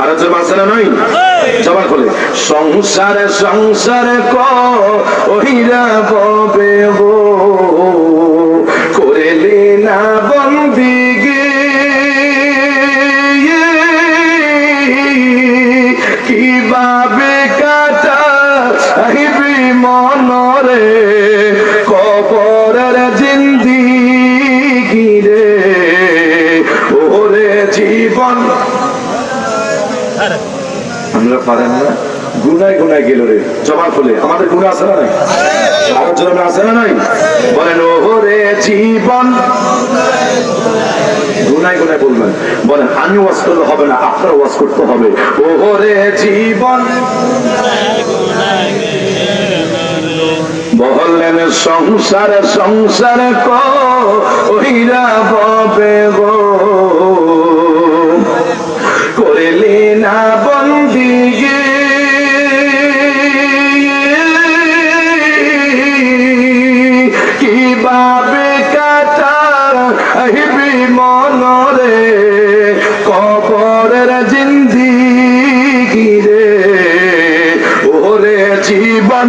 আর জবান আছে না নয়? জবান বলে সংসারে সংসারে কহিরা ববে গো করেলি না বন্দিগে। কীভাবে কাটা আহিবি মনরে? কবরের জিন্দিগি রে ওরে জীবন রে আমাদের বলেন বলবেন, বলেন, আমি ওয়াজ করলে হবে না আপনার ওয়াজ করতে হবে। ওরে জীবন। বললেন, সংসার সংসার কইরা ববে গো। রে ওরে জীবন।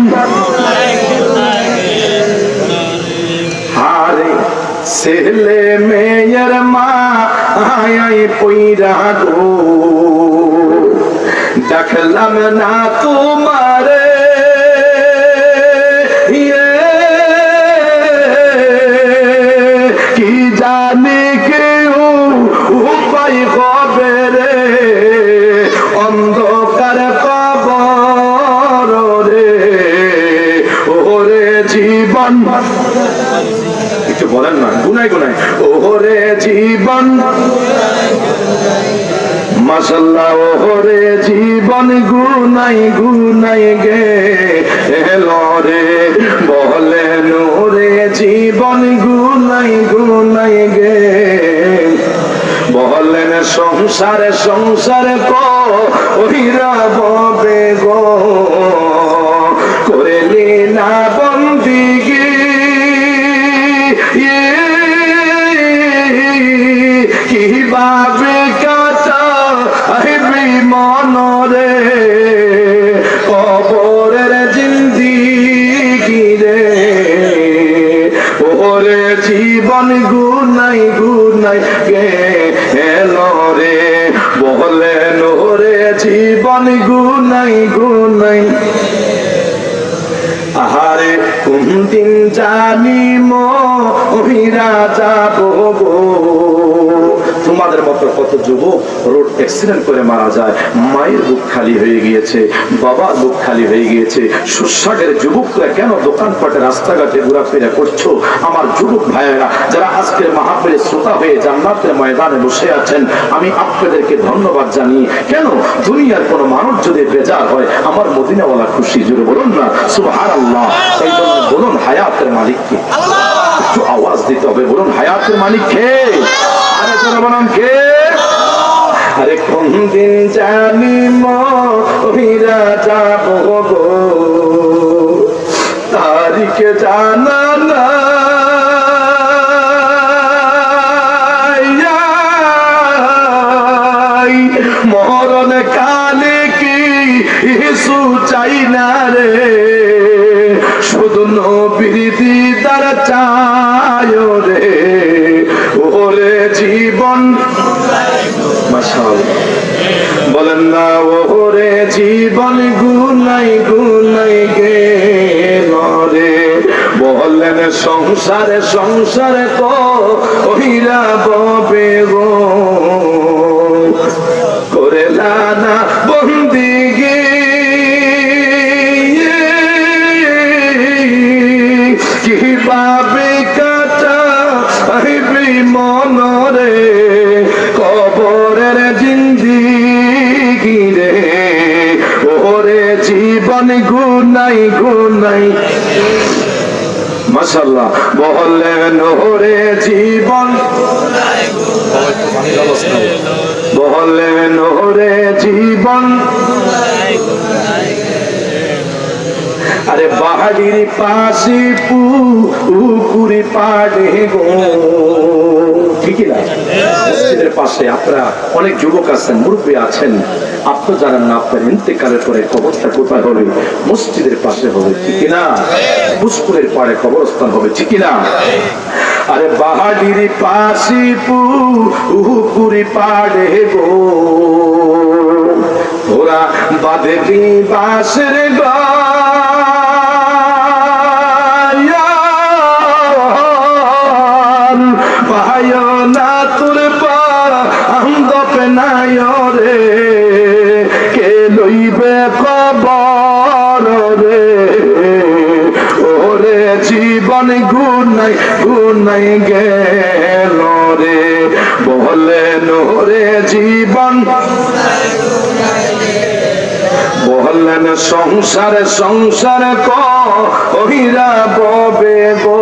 হারে ছেলে মেয়ের মা আয় পইরা গো। দেখলাম না তোমারে জীবন। মাসাল্লাহ ওরে জীবন, গুনাই গুনাই গে। এলো রে বলেন ওরে জীবন, গুনাই গুনাই গে। বলেন সংসারে সংসারে কহিরা ববে গো মনরে কবরের জিন্দিগি রে। ওরে জীবন গুনাই গুনাই গে, এলো রে। বলেন ওরে জীবন গুনাই গুনাই। আহারে কোন দিন জানি মহিরা যাব গো তোমাদের মতো কত যুবক রোড অ্যাক্সিডেন্ট করে মারা যায়, মায়ের বুক খালি হয়ে গিয়েছে, বাবার বুক খালি হয়ে গিয়েছে সুস্বাগের যুবকরা কেন দোকানপাটে, রাস্তাঘাটে ঘোরাফেরা করছ? আমার যুবক ভাইয়েরা, যারা আজকের মাহফিলে শ্রোতা হয়ে জান্নাতের ময়দানে বসে আছেন, আমি আপনাদেরকে ধন্যবাদ জানি কেন দুনিয়ার কোন মানুষ যদি বেজার হয়, আমার মদিনাওয়ালা খুশি জুড়ে বলুন না সুবহান আল্লাহ জন্য বলুন, হায়াতের মালিককে। একটু আওয়াজ দিতে হবে, বলুন, হায়াতের মালিক কে আরে জোরে বলুন কে আরে কোন দিন জানি জীবন গুনাই গুনাই গে রে বলেন সংসারে সংসারে তো ওহিরা ববে গো। করে লানা বন্দিগি কীভাবে কাটা জীবন গুনাই গুনাই মাশাল্লাহ বললেন ওরে জীবন। বললেন ওরে জীবন। আরে বাহাডির পাশে পুকুরি পাড়ে গো। ঠিকই না। মসজিদের পাশে আপনারা অনেক যুবক আছেন, মুরব্বী আছেন। আপনি জানেন না, আপনার ইন্তেকালের পরে কবরটা কোথায় হবে? মসজিদের পাশে হবে, ঠিকই না? পুষ্কুরের পাড়ে কবরস্থান হবে, ঠিকই না? আরে বাহাডির পাশে পুকুরি পাড়ে গো ওরা বাদে বাসের গান তোর পা আন্দপে নাই রে কে লইবে কবর রে? ওরে জীবন গুনাই গুনাই গেল রে। জীবন বললেন সংসারে সংসারে কহিরা ববে গো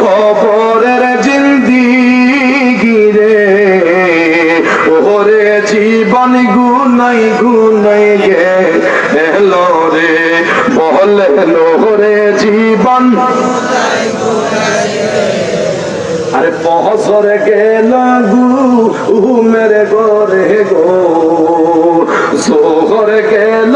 কবরের জিন্দিগি রে ওরে জীবন গুনাই গুনাই গে এলো রে বলেন ওরে জীবন। আরে পহসরে গেল গু মেরে গোরে গো। সোহরে গেল